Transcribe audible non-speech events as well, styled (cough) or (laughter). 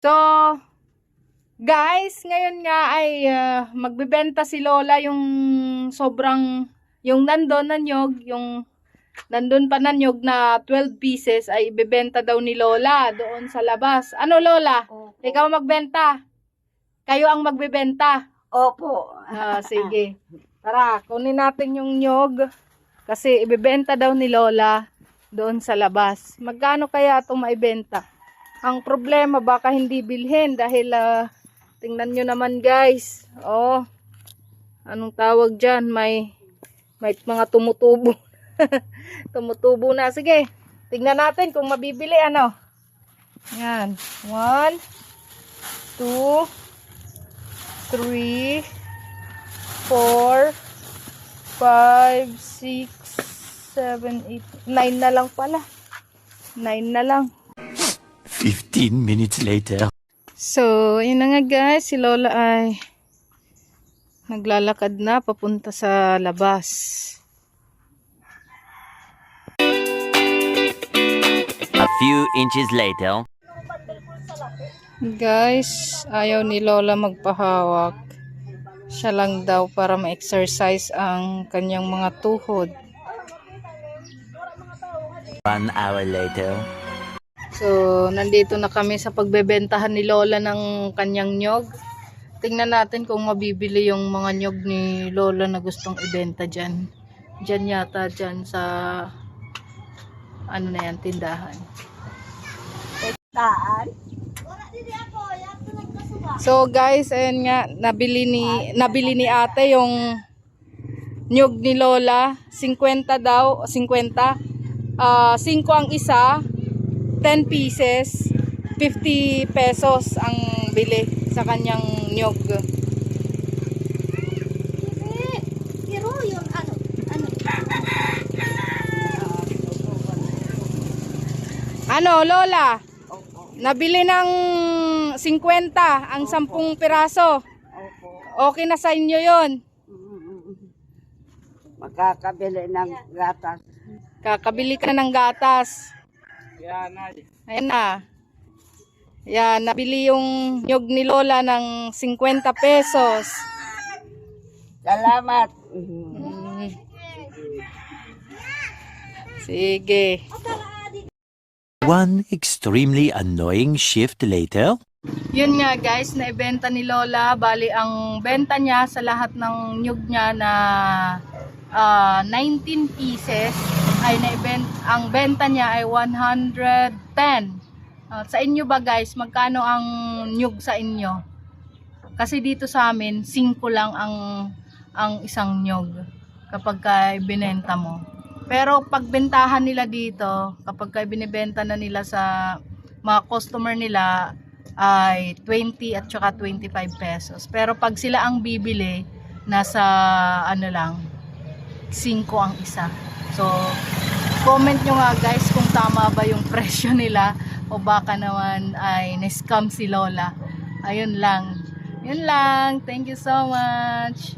So, guys, ngayon nga ay ah, magbebenta si Lola yung sobrang, yung nandun na nyog, yung nandun pa na nyog na 12 pieces ay ibebenta daw ni Lola doon sa labas. Ano Lola? Opo. Ikaw magbenta. Kayo ang magbebenta. Opo. Ah, sige. (laughs) Tara, kunin natin yung nyog. Kasi ibebenta daw ni Lola doon sa labas. Magkano kaya itong maibenta? Ang problema, baka hindi bilhin dahil ah, tingnan nyo naman guys. Oh, anong tawag dyan? May, may mga tumutubo. (laughs) tumutubo na. Sige, tingnan natin kung mabibili ano. Yan. One, two, three, four, five, six, seven, eight, nine na lang pala. Nine na lang. 15 minutes later. So, yun na nga guys, si Lola ay naglalakad na papunta sa labas. A few inches later. Guys, ayaw ni Lola magpahawak. Siya lang daw para ma-exercise ang kanyang mga tuhod. One hour later. So, nandito na kami sa pagbebentahan ni Lola ng kanyang nyog. Tingnan natin kung mabibili yung mga nyog ni Lola na gustong ibenta dyan. Dyan yata, dyan sa ano na yan, tindahan. Taan. So guys, ayun nga, nabili ni, nabili ni ate yung nyog ni Lola. 50 daw, 50. Ah, 5 ang isa, 10 pieces, 50 pesos ang bili sa kanyang nyog. Pero yung ano, ano. Ano, Lola? Nabili ng 50 ang 10 piraso. Okay na sa inyo yon. Makakabili ng gatas. Kakabili ka ng gatas. Ayan na. Yan, nabili yung nyog ni Lola ng 50 pesos. Salamat. Mm. Sige. One extremely annoying shift later. Yun nga guys, naibenta ni Lola. Bali, ang benta niya sa lahat ng nyug niya na ah, 19 pieces ay naibent ang benta niya ay 110. Ah, sa inyo ba guys, magkano ang nyug sa inyo? Kasi dito sa amin, 5 lang ang ang isang nyog kapag ka binenta mo. Pero pagbentahan nila dito, kapag ka binibenta na nila sa mga customer nila ay 20 at saka 25 pesos. Pero pag sila ang bibili, nasa ano lang, 5 ang isa. So, comment nyo nga guys kung tama ba yung (laughs) presyo nila o baka naman ay na-scam si Lola. Ayun lang. Yun lang. Thank you so much.